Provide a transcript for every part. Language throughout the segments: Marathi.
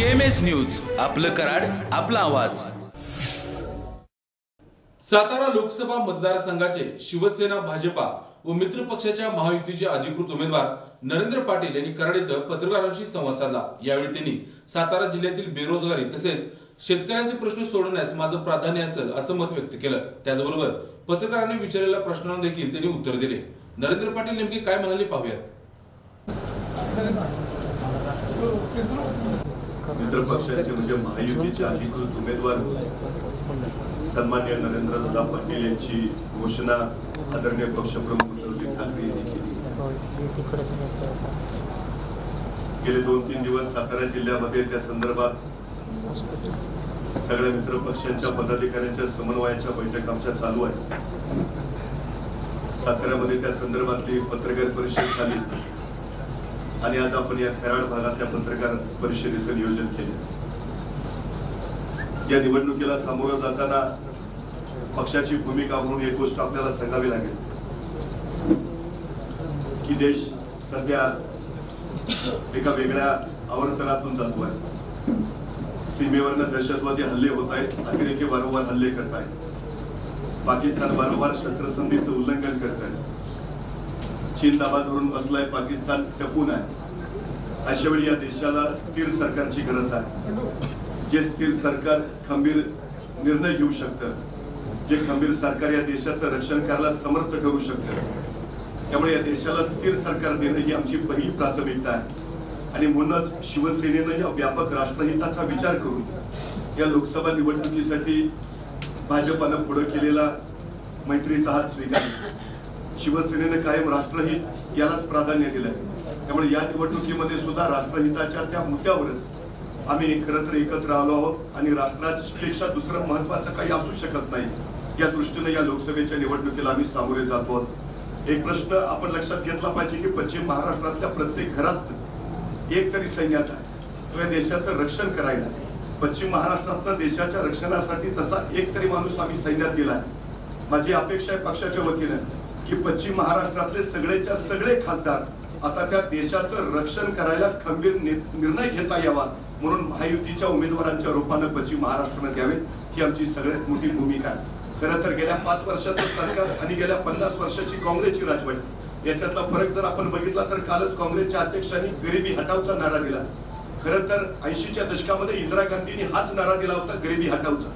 केएमएस न्यूज आपलं कराड आपला आवाज. सातारा लोकसभा मतदारसंघाचे शिवसेना भाजपा व मित्र पक्षाच्या महायुतीचे अधिकृत उमेदवार नरेंद्र पाटील यांनी कराड इथं पत्रकारांशी संवाद साधला. यावेळी त्यांनी सातारा जिल्ह्यातील बेरोजगारी तसेच शेतकऱ्यांचे प्रश्न सोडवण्यास माझं प्राधान्य असेल असं मत व्यक्त केलं. त्याचबरोबर पत्रकारांनी विचारलेल्या प्रश्नांना देखील त्यांनी उत्तर दिले. नरेंद्र पाटील नेमके काय म्हणाले पाहूयात. मित्र पक्षाचे म्हणजे महायुतीचे अधिकृत उमेदवार सन्मान्य नरेंद्र दादा पाटील यांची घोषणा आदरणीय पक्षप्रमुख उद्धवजी ठाकरे यांनी केली. गेले दोन तीन दिवस सातारा जिल्ह्यामध्ये त्या संदर्भात सगळ्या मित्र पक्षांच्या पदाधिकाऱ्यांच्या समन्वयाच्या बैठक आमच्या चालू आहेत. साताऱ्यामध्ये त्या संदर्भातली पत्रकार परिषद झाली. आणि आज आपण या कराड भागातल्या पत्रकार परिषदेचं नियोजन केले. या निवडणुकीला सामोरं जाताना पक्षाची भूमिका म्हणून एक गोष्ट आपल्याला सांगावी लागेल. की देश सध्या एका वेगळ्या आवर्तनातून जातो आहे. सीमेवरनं दहशतवादी हल्ले होत आहेत अतिरेकी वारंवार हल्ले करत आहेत. पाकिस्तान वारंवार शस्त्रसंधीचं उल्लंघन करत आहे चीन दाबा धरून बसलाय पाकिस्तान टपून आहे. अशा वेळी या देशाला स्थिर सरकारची गरज आहे. जे स्थिर सरकार खंबीर निर्णय घेऊ शकतं जे खंबीर सरकार या देशाचं रक्षण करायला समर्थ ठरू शकतं त्यामुळे या देशाला स्थिर सरकार देणं ही आमची पहिली प्राथमिकता आहे. आणि म्हणूनच शिवसेनेनं या व्यापक राष्ट्रहिताचा विचार करून या लोकसभा निवडणुकीसाठी भाजपानं पुढे केलेला मैत्रीचा हात स्वीकार शिवसेनेनं कायम राष्ट्रहित यालाच प्राधान्य दिलंय. त्यामुळे या निवडणुकीमध्ये सुद्धा राष्ट्रहिताच्या त्या मुद्द्यावरच आम्ही खरं तर एकत्र आलो आहोत आणि राष्ट्रापेक्षा दुसरं महत्वाचं काही असू शकत नाही. या दृष्टीने या लोकसभेच्या निवडणुकीला आम्ही सामोरे जातो आहोत. एक प्रश्न आपण लक्षात घेतला पाहिजे की पश्चिम महाराष्ट्रातल्या प्रत्येक घरात एक तरी सैन्यात आहे. तो या देशाचं रक्षण करायला. पश्चिम महाराष्ट्रातनं देशाच्या रक्षणासाठी जसा एक तरी माणूस आम्ही सैन्यात दिलाय माझी अपेक्षा आहे पक्षाच्या वतीनं. की पश्चिम महाराष्ट्रातले सगळेच्या सगळे खासदार आता त्या देशाचं रक्षण करायला खंबीर निर्णय घेता यावा म्हणून महायुतीच्या उमेदवारांच्या रूपानं पश्चिम महाराष्ट्रानं घ्यावे ही आमची सगळ्यात मोठी भूमिका आहे. खरं तर गेल्या पाच वर्षाचं सरकार आणि गेल्या पन्नास वर्षाची काँग्रेसची राजवट याच्यातला फरक जर आपण बघितला तर कालच काँग्रेसच्या अध्यक्षांनी गरिबी हटावचा नारा दिला. खरं तर ऐंशीच्या दशकामध्ये इंदिरा गांधींनी हाच नारा दिला होता गरिबी हटावचा.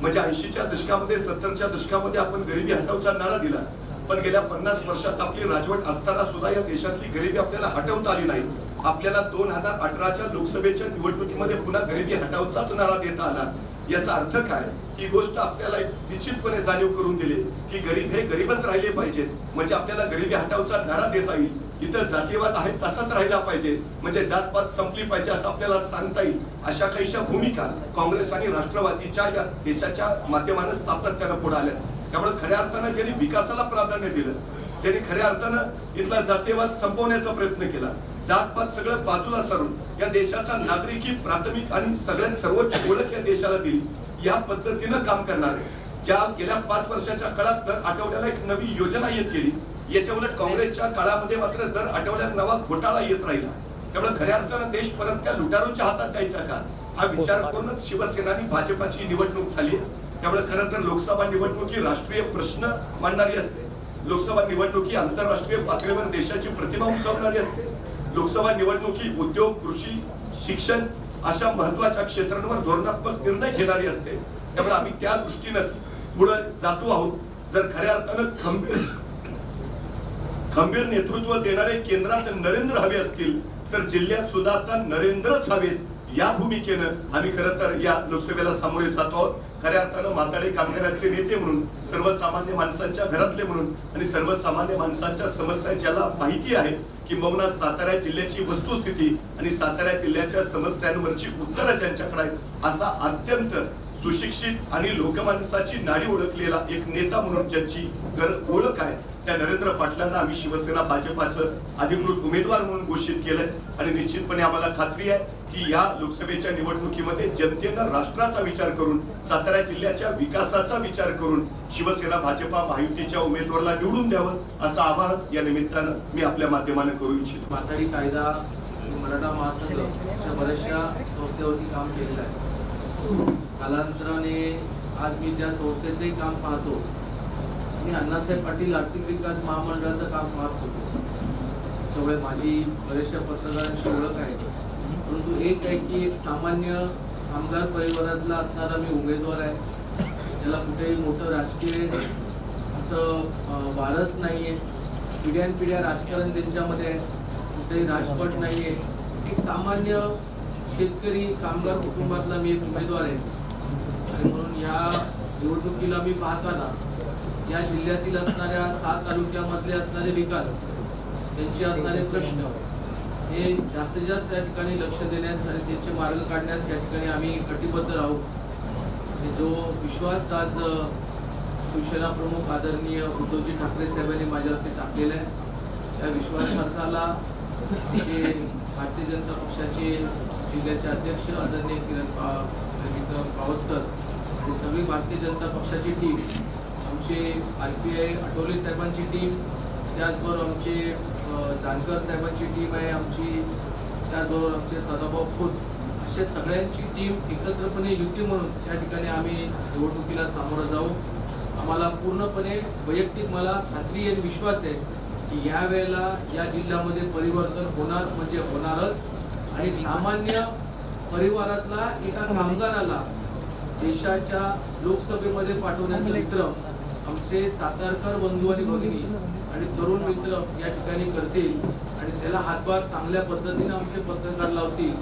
म्हणजे ऐंशीच्या दशकामध्ये सत्तरच्या दशकामध्ये आपण गरिबी हटावचा नारा दिला. पण गेल्या पन्नास वर्षात आपली राजवट असताना सुद्धा या देशातली गरिबी आपल्याला हटवता आली नाही. आपल्याला दोन हजार अठराच्या लोकसभेच्या निवडणुकीमध्ये पुन्हा गरिबी हटावचाच नारा देता आला. याचा अर्थ काय? ही गोष्ट आपल्याला निश्चितपणे जाणीव करून दिली की गरीब हे गरीबच राहिले पाहिजेत. म्हणजे आपल्याला गरिबी हटावचा नारा देता येईल. इथं जातीवाद आहे तसाच राहिला पाहिजे. म्हणजे जातपात संपली पाहिजे असं आपल्याला सांगता येईल. अशा काहीशा भूमिका काँग्रेस आणि राष्ट्रवादीच्या या देशाच्या माध्यमानं सातत्यानं पुढे आल्या त्यामुळे खऱ्या अर्थानं ज्यांनी विकासाला प्राधान्य दिलं ज्यांनी खऱ्या अर्थानं इथला जातीयवाद संपवण्याचा प्रयत्न केला जातपात सगळं बाजूला सारून या देशाचा नागरिकी प्राथमिक आणि सगळ्यात सर्वोच्च ओळख या देशाला दिली या पद्धतीनं काम करणारे ज्या गेल्या पाच वर्षाच्या काळात दर आठवड्याला एक नवी योजना येत गेली याच्या उलट काँग्रेसच्या काळामध्ये मात्र दर आठवड्याला नवा घोटाळा येत राहिला. त्यामुळे खऱ्या अर्थानं देश परत त्या लुटारूच्या हातात द्यायचा का? हा विचार करूनच शिवसेना आणि भाजपाची निवडणूक झाली त्यामुळे खरं तर लोकसभा निवडणूक ही राष्ट्रीय प्रश्न मांडणारी असते. लोकसभा निवडणूक ही आंतरराष्ट्रीय पातळीवर देशाची प्रतिमा उंचावणारी असते. लोकसभा निवडणूक ही उद्योग कृषी शिक्षण अशा महत्त्वाच्या क्षेत्रांवर धोरणात्मक निर्णय घेणारी असते. त्यामुळे आम्ही त्या दृष्टीनंच पुढे जातो आहोत. जर खऱ्या अर्थानं खंबीर खंबीर नेतृत्व देणारे केंद्रात नरेंद्र हवे असतील तर जिल्ह्यात सुद्धा आता नरेंद्रच हवेत या भूमिकेनं आम्ही खरं तर या लोकसभेला सामोरे जातो आहोत. खऱ्या अर्थानं माताडी कामगारांचे नेते म्हणून सर्वसामान्य माणसांच्या घरातले म्हणून आणि सर्वसामान्य माणसांच्या समस्या ज्याला माहिती आहे किंबहुना सातारा जिल्ह्याची वस्तुस्थिती आणि सातारा जिल्ह्याच्या समस्यांवरची उत्तरं त्यांच्याकडे आहेत असा अत्यंत सुशिक्षित आणि लोकमानसाची नाडी ओळखलेला एक नेता म्हणून ज्यांची घर ओळख आहे त्या नरेंद्र पाटलांना आम्ही शिवसेना भाजपाचं अधिकृत उमेदवार म्हणून घोषित केलंय. आणि निश्चितपणे आम्हाला खात्री आहे की या लोकसभेच्या निवडणुकीमध्ये जनतेनं राष्ट्राचा विचार करून सातारा जिल्ह्याच्या विकासाचा विचार करून शिवसेना भाजपा महायुतीच्या उमेदवाराला निवडून द्यावं असं आवाहन या निमित्तानं मी आपल्या माध्यमानं करू इच्छितो. माथाडी कायदा मराठा महासंघ अशा बऱ्याचशा संस्थेवरती काम केलेलं आहे. कालांतराने आज मी त्या संस्थेचंही काम पाहतो. मी अण्णासाहेब पाटील आर्थिक विकास महामंडळाचं काम पाहत होतो. त्यामुळे माझी बऱ्याचशा पत्रकारांशी ओळख आहे. परंतु एक आहे की एक सामान्य कामगार परिवारातला असणारा मी उमेदवार आहे. त्याला कुठेही मोठं राजकीय असं वारस नाही आहे पिढ्यानपिढ्या राजकारण त्यांच्यामध्ये आहे. कुठेही राजपट नाही आहे एक सामान्य शेतकरी कामगार कुटुंबातला मी एक उमेदवार आहे. आणि म्हणून या निवडणुकीला मी पाहताना या जिल्ह्यातील असणाऱ्या सात तालुक्यामधले असणारे विकास त्यांचे असणारे प्रश्न हे जास्तीत जास्त या ठिकाणी लक्ष देण्यास आणि त्यांचे मार्ग काढण्यास या ठिकाणी आम्ही कटिबद्ध राहू. जो विश्वास आज शिवसेना प्रमुख आदरणीय उद्धवजी ठाकरे साहेबांनी माझ्यावरती टाकलेला आहे त्या विश्वासार्थाला आमचे भारतीय जनता पक्षाचे जिल्ह्याचे अध्यक्ष आदरणीय किरण पा विक्रम पावसकर आणि सगळी भारतीय जनता पक्षाची टीम आमचे आर पी आय आठवले साहेबांची टीम त्याचबरोबर आमचे जानकर साहेबांची टीम आहे आमची त्याचबरोबर आमचे सदाभाऊ खोत असे सगळ्यांची टीम एकत्रपणे युती म्हणून त्या ठिकाणी आम्ही निवडणुकीला सामोरं जाऊ. आम्हाला पूर्णपणे वैयक्तिक मला खात्री आणि विश्वास आहे की या वेळेला या जिल्ह्यामध्ये परिवर्तन होणार म्हणजे होणारच. आणि सामान्य परिवारातला एका कामगाराला देशाच्या लोकसभेमध्ये पाठवण्याचा विक्रम आमचे सातारकर बंधू आणि भगिनी आणि तरुण मित्र या ठिकाणी करतील आणि त्याला हातभार चांगल्या पद्धतीने आमचे पत्रकार लावतील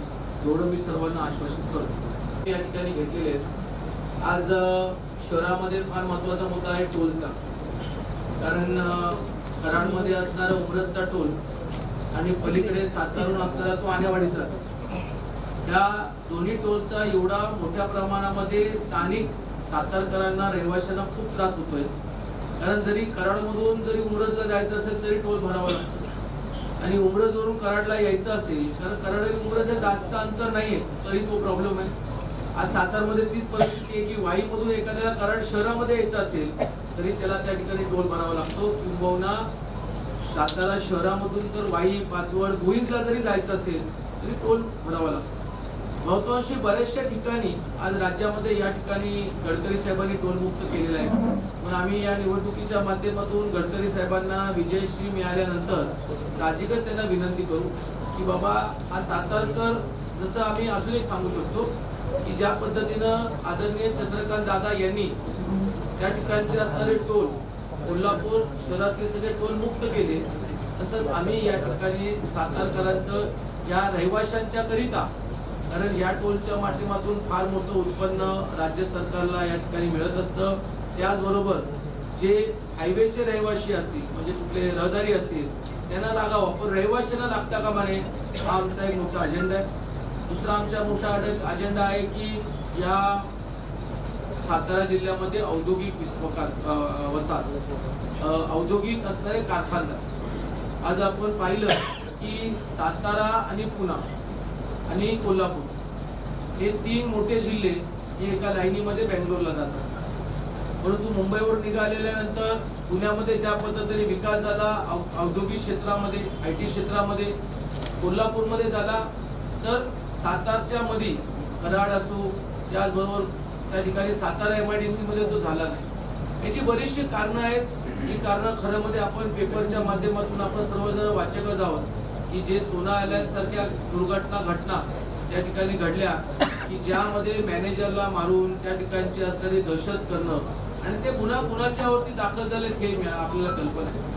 एवढं मी सर्वांना आश्वासित करतो. या ठिकाणी घेतलेले आहेत. आज शहरामध्ये फार महत्त्वाचा मुद्दा आहे टोलचा. कारण कराडमध्ये असणारा उमरतचा टोल आणि पलीकडे सातारून असणारा तो आनेवाडीचाच त्या दोन्ही टोलचा एवढा मोठ्या प्रमाणामध्ये स्थानिक सातारकरांना रहिवाशांना खूप त्रास होतोय. कारण जरी कराडमधून जरी उमरजला जायचं असेल तरी टोल भरावा लागतो. आणि उमरजवरून कराडला यायचं असेल कारण कराड आणि उमरज हे जास्त अंतर नाहीये तरी तो प्रॉब्लेम आहे. आज सातारमध्ये तीच परिस्थिती आहे की वाईमधून एखाद्याला कराड शहरामध्ये यायचं असेल तरी त्याला त्या ठिकाणी टोल भरावा लागतो. किंबहुना सातारा शहरामधून तर वाई पाचवड भुईजला जरी जायचं असेल तरी टोल भरावा लागतो. बहुतांशी बऱ्याचशा ठिकाणी आज राज्यामध्ये या ठिकाणी गडकरी साहेबांनी टोलमुक्त केलेला आहे. पण आम्ही या निवडणुकीच्या माध्यमातून गडकरी साहेबांना विजयश्री मिळाल्यानंतर साहजिकच त्यांना विनंती करू की बाबा हा सातारकर जसं आम्ही अजून एक सांगू शकतो की ज्या पद्धतीनं आदरणीय चंद्रकांत दादा यांनी त्या ठिकाणचे असणारे टोल कोल्हापूर शहरातले सगळे टोल मुक्त केले तसंच आम्ही या ठिकाणी सातारकरांचं या रहिवाशांच्या करिता कारण या टोलच्या माध्यमातून फार मोठं उत्पन्न राज्य सरकारला या ठिकाणी मिळत असतं. त्याचबरोबर जे हायवेचे रहिवासी असतील म्हणजे कुठले रहदारी असतील त्यांना लागावं पण रहिवाशांना लागता का माने हा आमचा एक मोठा अजेंडा आहे. दुसरा आमचा मोठा अडक अजेंडा आहे की या सातारा जिल्ह्यामध्ये औद्योगिक विस्वकास वसाहत औद्योगिक असणारे कारखानदार. आज आपण पाहिलं की सातारा आणि पुणा आणि कोल्हापूर. हे तीन मोठे जिल्हे हे एका लाईनीमध्ये बेंगलोरला जातात. परंतु मुंबईवर निघालेल्यानंतर पुण्यामध्ये ज्या पद्धतीने विकास झाला औ- औद्योगिक क्षेत्रामध्ये आय टी क्षेत्रामध्ये कोल्हापूरमध्ये झाला तर सातारच्या मध्ये कराड असो त्याचबरोबर त्या ठिकाणी सातारा एम आय डी सीमध्ये तो झाला नाही. याची बरीचशी कारणं आहेत. ही कारणं खरं मध्ये आपण पेपरच्या माध्यमातून आपण सर्वजण वाचकच आहोत. की जे सोना अलायन्स सारख्या दुर्घटना घटना त्या ठिकाणी घडल्या की ज्यामध्ये मॅनेजरला मारून त्या ठिकाणची असणारी दहशत करणं आणि ते पुन्हा कुणाच्यावरती दाखल झालेत हे आपल्याला कल्पना आहे.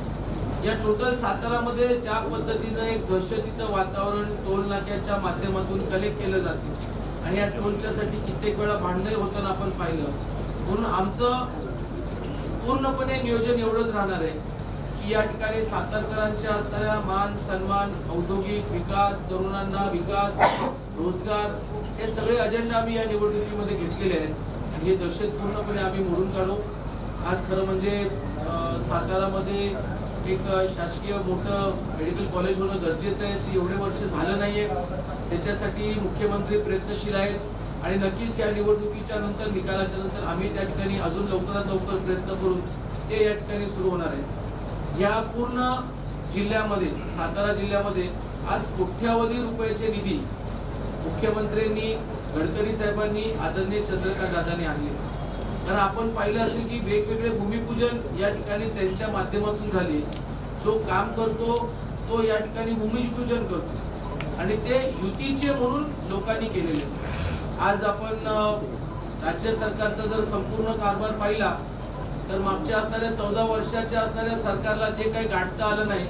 या टोटल सातारामध्ये ज्या पद्धतीनं एक दहशतीचं वातावरण टोल नाक्याच्या माध्यमातून कलेक्ट केलं जाते आणि या टोलच्यासाठी कित्येक वेळा भांडणही होताना आपण पाहिलं. म्हणून आमचं पूर्णपणे नियोजन एवढंच राहणार आहे. की या ठिकाणी सातारकरांच्या असणाऱ्या मान सन्मान औद्योगिक विकास तरुणांना विकास रोजगार हे सगळे अजेंडा आम्ही या निवडणुकीमध्ये घेतलेले आहेत. आणि हे दहशत पूर्णपणे आम्ही मोडून काढू. आज खरं म्हणजे सातारामध्ये एक शासकीय मोठं मेडिकल कॉलेज होणं गरजेचं आहे. ते एवढे वर्ष झालं नाहीये. त्याच्यासाठी मुख्यमंत्री प्रयत्नशील आहेत. आणि नक्कीच या निवडणुकीच्या नंतर निकालाच्या नंतर आम्ही त्या ठिकाणी अजून लवकरात लवकर प्रयत्न करून ते या ठिकाणी सुरू होणार आहे या पूर्ण जिल्ह्यामध्ये सातारा जिल्ह्यामध्ये आज कोट्यावधी रुपयाचे निधी मुख्यमंत्र्यांनी गडकरी साहेबांनी आदरणीय चंद्रकांत दादांनी आणले. कारण आपण पाहिलं असेल की वेगवेगळे भूमिपूजन या ठिकाणी त्यांच्या माध्यमातून झाले. जो काम करतो तो या ठिकाणी भूमिपूजन करतो. आणि ते युतीचे म्हणून लोकांनी केलेले. आज आपण राज्य सरकारचा जर संपूर्ण कारभार पाहिला तर मागच्या असणाऱ्या चौदा वर्षाच्या असणाऱ्या सरकारला जे काही गाठता आलं नाही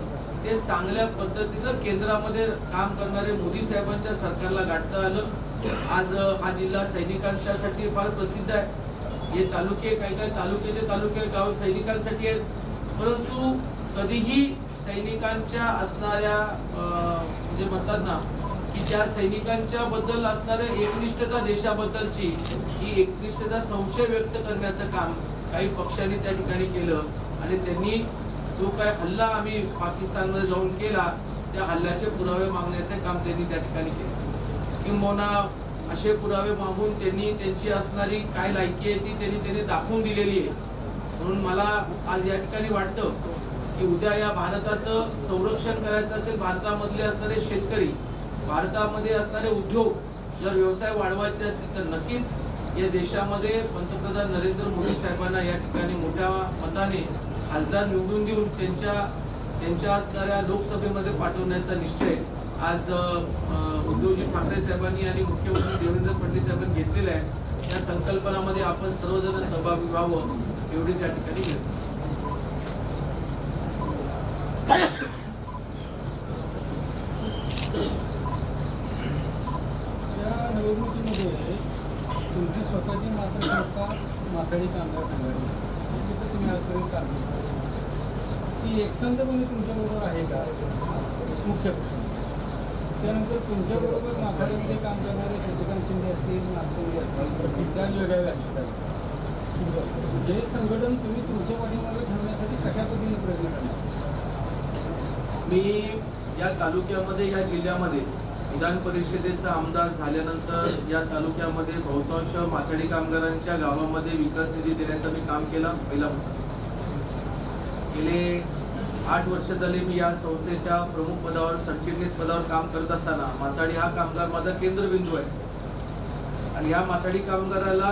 ते चांगल्या पद्धतीनं केंद्रामध्ये काम करणारे मोदी साहेबांच्या सरकारला गाठता आलं. आज हा जिल्हा सैनिकांच्यासाठी फार प्रसिद्ध आहे. हे तालुके काही काही तालुक्याचे तालुके गाव सैनिकांसाठी आहेत. परंतु कधीही सैनिकांच्या असणाऱ्या अं, म्हणजे म्हणतात ना की त्या सैनिकांच्या बद्दल असणाऱ्या एकनिष्ठता देशाबद्दलची ही एकनिष्ठता संशय व्यक्त करण्याचं काम काही पक्षांनी त्या ठिकाणी केलं आणि त्यांनी जो काय हल्ला आम्ही पाकिस्तानमध्ये जाऊन केला त्या हल्ल्याचे पुरावे मागण्याचे काम त्यांनी त्या ठिकाणी केलं. किंबहुना असे पुरावे मागून त्यांनी त्यांची असणारी काय लायकी आहे ती त्यांनी त्यांनी दाखवून दिलेली आहे. म्हणून मला आज या ठिकाणी वाटतं की उद्या या भारताचं संरक्षण करायचं असेल भारतामधले असणारे शेतकरी भारतामध्ये असणारे उद्योग जर व्यवसाय वाढवायचे असतील तर नक्कीच या देशामध्ये पंतप्रधान नरेंद्र मोदी साहेबांना या ठिकाणी मोठ्या मताने खासदार निवडून देऊन त्यांच्या त्यांच्या असणाऱ्या लोकसभेमध्ये पाठवण्याचा निश्चय आज उद्धवजी ठाकरे साहेबांनी आणि मुख्यमंत्री देवेंद्र फडणवीस साहेबांनी घेतलेला आहे. त्या संकल्पनामध्ये आपण सर्वजण सहभागी व्हावं एवढीच या ठिकाणी घेतो या निवडणुकीमध्ये तुमची स्वतःची मात्र संस्था माथाडी कामगार संघटना तिथं तुम्ही आजपर्यंत काम ती एकसंधपणे म्हणजे तुमच्याबरोबर आहे का? मुख्य प्रश्न. त्यानंतर तुमच्याबरोबर माथाडीमध्ये काम करणारे शशिकांत शिंदे असतील नागपूर असतील त्या वेगळ्या व्यासपीठावर हे संघटन तुम्ही तुमच्या पाठीमागे ठेवण्यासाठी कशा पद्धतीने प्रयत्न करणार? मी या तालुक्यामध्ये या जिल्ह्यामध्ये विधान परिषदेचा आमदार झाल्यानंतर या तालुक्यामध्ये बहुतांश माथाडी कामगारांच्या गावामध्ये विकास निधी देण्याचं मी काम केलं पहिला होता गेले आठ वर्ष झाले मी या संस्थेच्या प्रमुख पदावर सरचिटणीस पदावर काम करत असताना माथाडी हा कामगार माझा केंद्रबिंदू आहे. आणि या माथाडी कामगाराला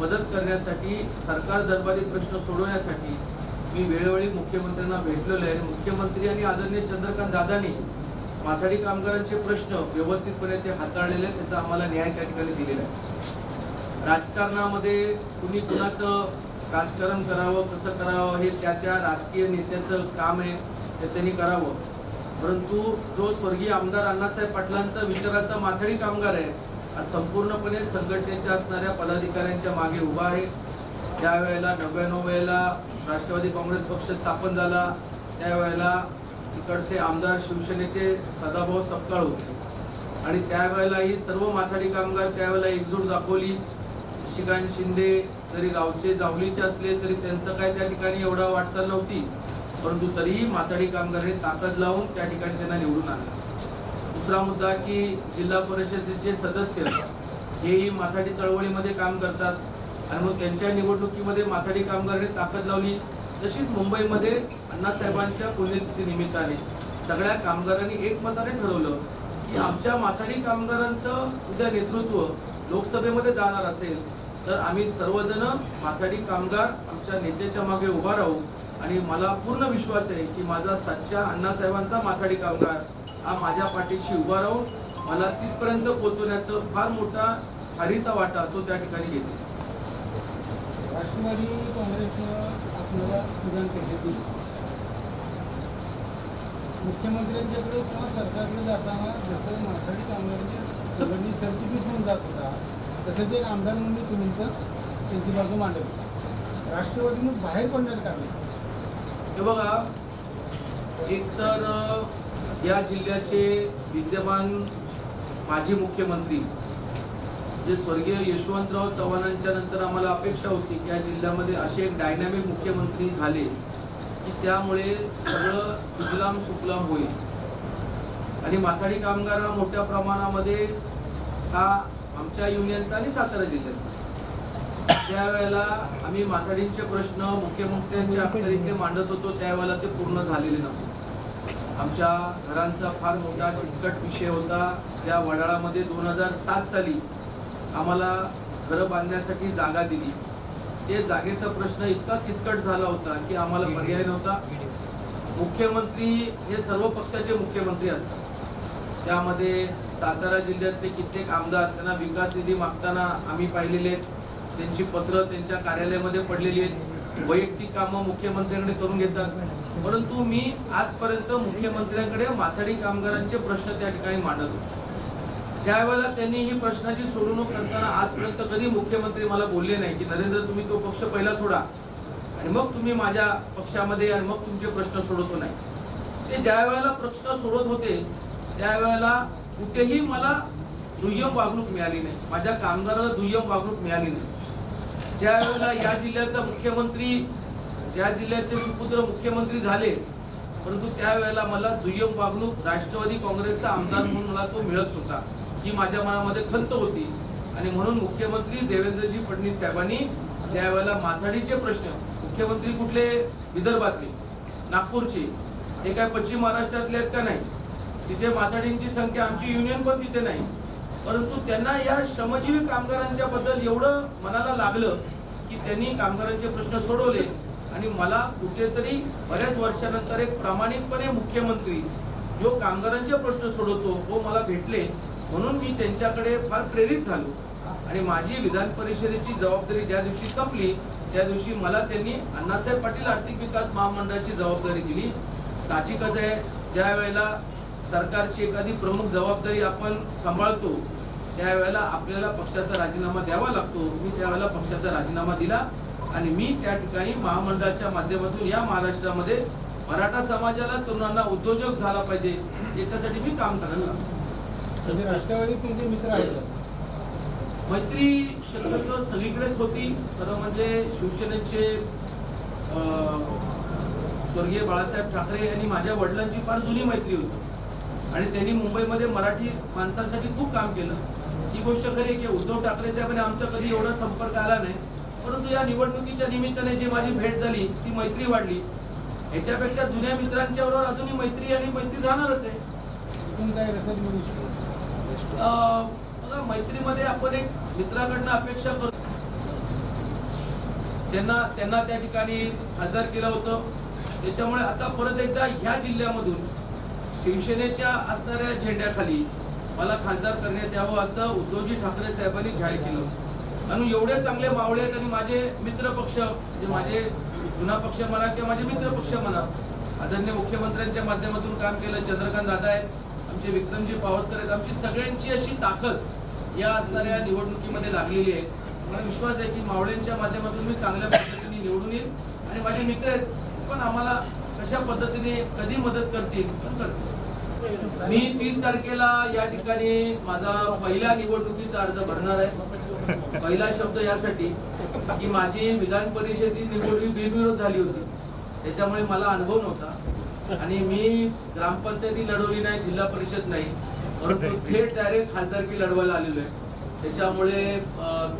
मदत करण्यासाठी सरकार दरबारी प्रश्न सोडवण्यासाठी मी वेळोवेळी मुख्यमंत्र्यांना भेटलेलो आहे. आणि मुख्यमंत्री आणि आदरणीय चंद्रकांत दादांनी माथाडी कामगारांचे प्रश्न व्यवस्थितपणे ते हाताळलेले आहेत त्याचा आम्हाला न्याय त्या ठिकाणी दिलेला आहे. राजकारणामध्ये कुणी कुणाचं राजकारण करावं कसं करावं हे त्या त्या राजकीय नेत्याचं काम आहे ते त्यांनी करावं. परंतु जो स्वर्गीय आमदार अण्णासाहेब पाटलांचा विचाराचा माथाडी कामगार आहे हा संपूर्णपणे संघटनेच्या असणाऱ्या पदाधिकाऱ्यांच्या मागे उभा आहे. त्यावेळेला नव्याण्णव वेळेला राष्ट्रवादी काँग्रेस पक्ष स्थापन झाला त्यावेळेला तिकडचे आमदार शिवसेनेचे सदाभाऊ सपकाळ होते. आणि त्यावेळेला ही सर्व माथाडी कामगार त्यावेळेला एकजूट दाखवली. शशिकांत शिंदे जरी गावचे जावलीचे असले तरी त्यांचं काय त्या ठिकाणी एवढा वाटचाल नव्हती. परंतु तरीही माथाडी कामगारांनी ताकद लावून त्या ठिकाणी त्यांना निवडून आणलं. दुसरा मुद्दा की जिल्हा परिषदेचे सदस्य हेही माथाडी चळवळीमध्ये काम करतात. आणि मग त्यांच्या निवडणुकीमध्ये माथाडी कामगारांनी ताकद लावली. तशीच मुंबईमध्ये अण्णासाहेबांच्या पुण्यतिथी निमित्ताने सगळ्या कामगारांनी एकमताने ठरवलं की आमच्या माथाडी कामगारांचं उद्या नेतृत्व लोकसभेमध्ये जाणार असेल तर आम्ही सर्वजण माथाडी कामगार आमच्या नेत्याच्या मागे उभा राहू. आणि मला पूर्ण विश्वास आहे की माझा सच्चा अण्णासाहेबांचा माथाडी कामगार हा माझ्या पाठीशी उभा राहून मला तिथपर्यंत पोहोचवण्याचं फार मोठा खारीचा वाटा तो त्या ठिकाणी घेतो राष्ट्रवादी काँग्रेसनं आपल्याला प्रदान करण्यात येईल. मुख्यमंत्र्यांच्याकडे किंवा सरकारकडे जाताना जसं माथाडी कामगारांचे सगळी सरचिटणीस म्हणून जात होता तसं ते आमदार म्हणून तुम्ही तर त्यांची बाजू मांडली. राष्ट्रवादीनं बाहेर पडण्यात कारण हे बघा एक तर या जिल्ह्याचे विद्यमान माजी मुख्यमंत्री जे स्वर्गीय यशवंतराव चव्हाणांच्या नंतर आम्हाला अपेक्षा होती की या जिल्ह्यामध्ये असे एक डायनॅमिक मुख्यमंत्री झाले की त्यामुळे सगळं सुजलाम सुफलाम होईल. आणि माथाडी कामगार हा मोठ्या प्रमाणामध्ये हा आमच्या युनियनचा आणि सातारा जिल्ह्याचा. त्यावेळेला आम्ही माथाडींचे प्रश्न मुख्यमंत्र्यांच्या अखत्यारीतले मांडत होतो त्यावेळेला ते पूर्ण झालेले नव्हते. आमच्या घरांचा फार मोठा किचकट विषय होता. ज्या वडाळामध्ये दोन हजार सात साली आम्हाला घरं बांधण्यासाठी जागा दिली. ते जागेचा प्रश्न इतका किचकट झाला होता की आम्हाला पर्याय नव्हता. मुख्यमंत्री हे सर्व पक्षाचे मुख्यमंत्री असतात. त्यामध्ये सातारा जिल्ह्यातले कित्येक आमदार त्यांना विकास निधी मागताना आम्ही पाहिलेले आहेत. त्यांची पत्र त्यांच्या कार्यालयामध्ये पडलेली आहेत. वैयक्तिक कामं मुख्यमंत्र्यांकडे करून घेतात. परंतु मी आजपर्यंत मुख्यमंत्र्यांकडे माथाडी कामगारांचे प्रश्न त्या ठिकाणी मांडत होतो. ज्यावेळेला त्यांनी ही प्रश्नाची सोडवणूक करताना आजपर्यंत कधी मुख्यमंत्री मला बोलले नाही की नरेंद्र तुम्ही तो पक्ष पहिला सोडा. आणि मग तुम्ही माझ्या पक्षामध्ये आणि मग तुमचे प्रश्न सोडवतो नाही. ते ज्या वेळेला प्रश्न सोडत होते त्यावेळेला कुठेही मला दुय्यम वागणूक मिळाली नाही. माझ्या कामगाराला दुय्यम वागणूक मिळाली नाही. ज्या वेळेला या जिल्ह्याचा मुख्यमंत्री या जिल्ह्याचे सुपुत्र मुख्यमंत्री झाले परंतु त्यावेळेला मला दुय्यम वागणूक राष्ट्रवादी काँग्रेसचा आमदार म्हणून मला तो मिळत होता. ही माझ्या मनामध्ये खंत होती. आणि म्हणून मुख्यमंत्री देवेंद्रजी फडणवीस साहेबांनी त्यावेळेला माथाडीचे प्रश्न मुख्यमंत्री कुठले? विदर्भातले नागपूरचे. हे काय पश्चिम महाराष्ट्रातले आहेत का नाही? तिथे माथाडींची संख्या आमची युनियन पण तिथे नाही. परंतु त्यांना या श्रमजीवी कामगारांच्या बद्दल एवढं मनाला लागलं की त्यांनी कामगारांचे प्रश्न सोडवले. आणि मला कुठेतरी बऱ्याच वर्षानंतर एक प्रामाणिकपणे मुख्यमंत्री जो कामगारांचे प्रश्न सोडवतो तो मला भेटले. म्हणून मी त्यांच्याकडे फार प्रेरित झालो. आणि माझी विधान परिषदेची जबाबदारी ज्या दिवशी संपली त्या दिवशी मला त्यांनी अण्णासाहेब पाटील आर्थिक विकास महामंडळाची जबाबदारी दिली. साहजिकच आहे ज्या वेळेला सरकारची एखादी प्रमुख जबाबदारी आपण सांभाळतो त्यावेळेला आपल्याला पक्षाचा राजीनामा द्यावा लागतो. मी त्यावेळेला पक्षाचा राजीनामा दिला आणि मी त्या ठिकाणी महामंडळाच्या माध्यमातून या महाराष्ट्रामध्ये मराठा समाजाला तरुणांना उद्योजक झाला पाहिजे याच्यासाठी मी काम करायला लागतो राष्ट्रवादी तुमचे मित्र आहेत? मैत्री शक्यतो सगळीकडेच होती. खरं म्हणजे शिवसेनेचे स्वर्गीय बाळासाहेब ठाकरे यांनी माझ्या वडिलांची फार जुनी मैत्री होती. आणि त्यांनी मुंबईमध्ये मराठी माणसांसाठी खूप काम केलं. ही गोष्ट खरी की उद्धव ठाकरे साहेबांनी आमचा कधी एवढा संपर्क आला नाही. परंतु या निवडणुकीच्या निमित्ताने जी माझी भेट झाली ती मैत्री वाढली. ह्याच्यापेक्षा जुन्या मित्रांच्या बरोबर अजूनही मैत्री आणि मैत्री राहणारच आहे. बघा, मैत्रीमध्ये आपण एक मित्राकडनं अपेक्षा करतो. त्यांना त्यांना त्या ठिकाणी खासदार केलं होतं. त्याच्यामुळे आता परत एकदा ह्या जिल्ह्यामधून शिवसेनेच्या असणाऱ्या झेंड्याखाली मला खासदार करण्यात यावं असं उद्धवजी ठाकरे साहेबांनी जाहीर केलं आणि एवढे चांगले मावळे आहेत आणि माझे मित्र पक्ष म्हणजे माझे जुना पक्ष म्हणा किंवा माझे मित्र पक्ष म्हणा आदरणीय मुख्यमंत्र्यांच्या माध्यमातून काम केलं चंद्रकांत दादा आहेत. आमचे विक्रमजी पावसकर आहेत. आमची सगळ्यांची अशी ताकद या असणाऱ्या निवडणुकीमध्ये लागलेली आहे. मला विश्वास आहे की मावळ्यांच्या माध्यमातून मी चांगल्या पद्धतीने निवडून येईल आणि माझे मित्र आहेत पण आम्हाला कशा पद्धतीने कधी मदत करतील पण करतील. मी तीस तारखेला या ठिकाणी माझा पहिल्या निवडणुकीचा अर्ज भरणार आहे. पहिला शब्द यासाठी की माझी विधान परिषदेची निवडणूक बिनविरोध झाली होती. त्याच्यामुळे मला अनुभव नव्हता. आणि मी ग्रामपंचायती लढवली नाही जिल्हा परिषद नाही परंतु थेट डायरेक्ट खासदारकी लढवायला आलेलो आहे. त्याच्यामुळे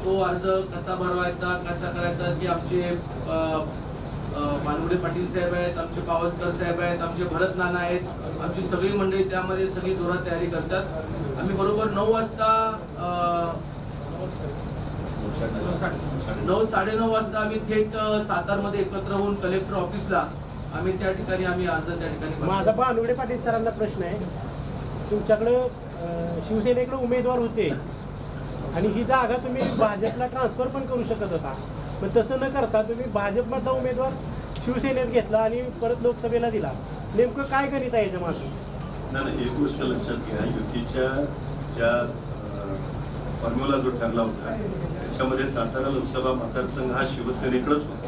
तो अर्ज कसा भरवायचा कसा करायचा की आमचे मानवडे पाटील साहेब आहेत आमचे पावसकर साहेब आहेत आमचे भरत नाना आहेत आमची सगळी मंडळी त्यामध्ये सगळी जोरात तयारी करतात. आम्ही बरोबर नऊ वाजता नऊ साडेनऊ वाजता आम्ही थेट सातारमध्ये एकत्र होऊन कलेक्टर ऑफिसला आम्ही त्या ठिकाणी आम्ही अर्ज त्या ठिकाणी. माझा भानुगडे पाटील सरांना प्रश्न आहे. तुमच्याकडं शिवसेनेकडे उमेदवार होते. आणि ही जागा तुम्ही भाजपला ट्रान्सफर पण करू शकत होता. पण तसं न करता तुम्ही भाजपमधला उमेदवार शिवसेनेत घेतला आणि परत लोकसभेला दिला. नेमकं काय गणित आहे याच्या मागे नाही नाही, एक गोष्ट लक्षात घ्या. युतीच्या ज्या फॉर्म्युला जो ठरला होता त्याच्यामध्ये सातारा लोकसभा मतदारसंघ हा शिवसेनेकडेच होता.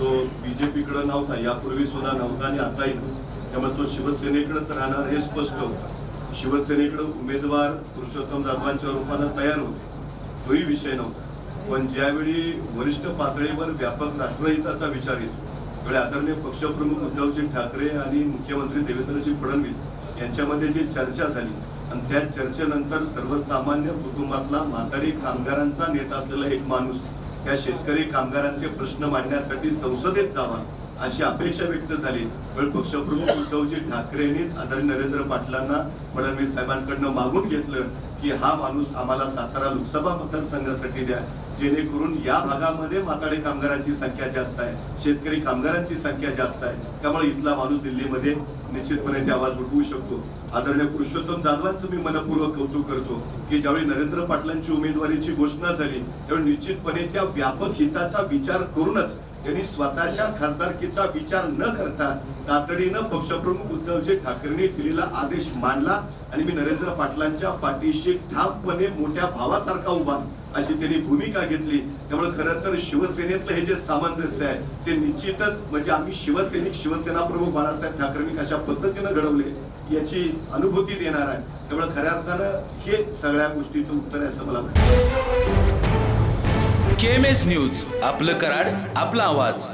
तो बीजेपीकडं नव्हता. यापूर्वी सुद्धा नव्हता आणि आताही नव्हता त्यामुळे तो शिवसेनेकडंच राहणार हे स्पष्ट होतं. शिवसेनेकडं उमेदवार पुरुषोत्तम जाधवांच्या रूपानं तयार होते. तोही विषय नव्हता. पण ज्यावेळी वरिष्ठ पातळीवर व्यापक राष्ट्रहिताचा विचार येतो त्यावेळी आदरणीय पक्षप्रमुख उद्धवजी ठाकरे आणि मुख्यमंत्री देवेंद्रजी फडणवीस यांच्यामध्ये जी चर्चा झाली आणि त्या चर्चेनंतर सर्वसामान्य कुटुंबातला म्हातारी कामगारांचा नेता असलेला एक माणूस त्या शेतकरी कामगारांचे प्रश्न मांडण्यासाठी संसदेत जावा अशी अपेक्षा व्यक्त झाली. पण पक्षप्रमुख उद्धवजी ठाकरेंनीच आदरणीय नरेंद्र पाटलांना फडणवीस साहेबांकडनं मागून घेतलं की हा माणूस आम्हाला सातारा लोकसभा मतदारसंघासाठी द्या. जेणेकरून या भागामध्ये म्हातारे कामगारांची संख्या जास्त आहे. शेतकरी कामगारांची संख्या जास्त आहे. त्यामुळे इथला माणूस दिल्लीमध्ये निश्चितपणे ते आवाज उठवू शकतो. आदरणीय पुरुषोत्तम जाधवांचं मी मनपूर्वक कौतुक करतो की ज्यावेळी नरेंद्र पाटलांची उमेदवारीची घोषणा झाली त्यावेळी निश्चितपणे त्या व्यापक हिताचा विचार करूनच त्यांनी स्वतःच्या खासदारकीचा विचार न करता तातडीनं पक्षप्रमुख उद्धवजी ठाकरेंनी दिलेला आदेश मानला आणि मी नरेंद्र पाटलांच्या पाठीशी ठामपणे मोठ्या भावासारखा उभा अशी त्यांनी भूमिका घेतली. त्यामुळे खरं तर शिवसेनेतलं हे जे सामंजस्य आहे ते निश्चितच म्हणजे आम्ही शिवसैनिक शिवसेना प्रमुख बाळासाहेब ठाकरेंनी कशा पद्धतीनं घडवले याची अनुभूती देणार आहे. त्यामुळे खऱ्या अर्थानं हे सगळ्या गोष्टीचं उत्तर आहे असं मला वाटतं. के एम एस न्यूज आपलं कराड आपला आवाज.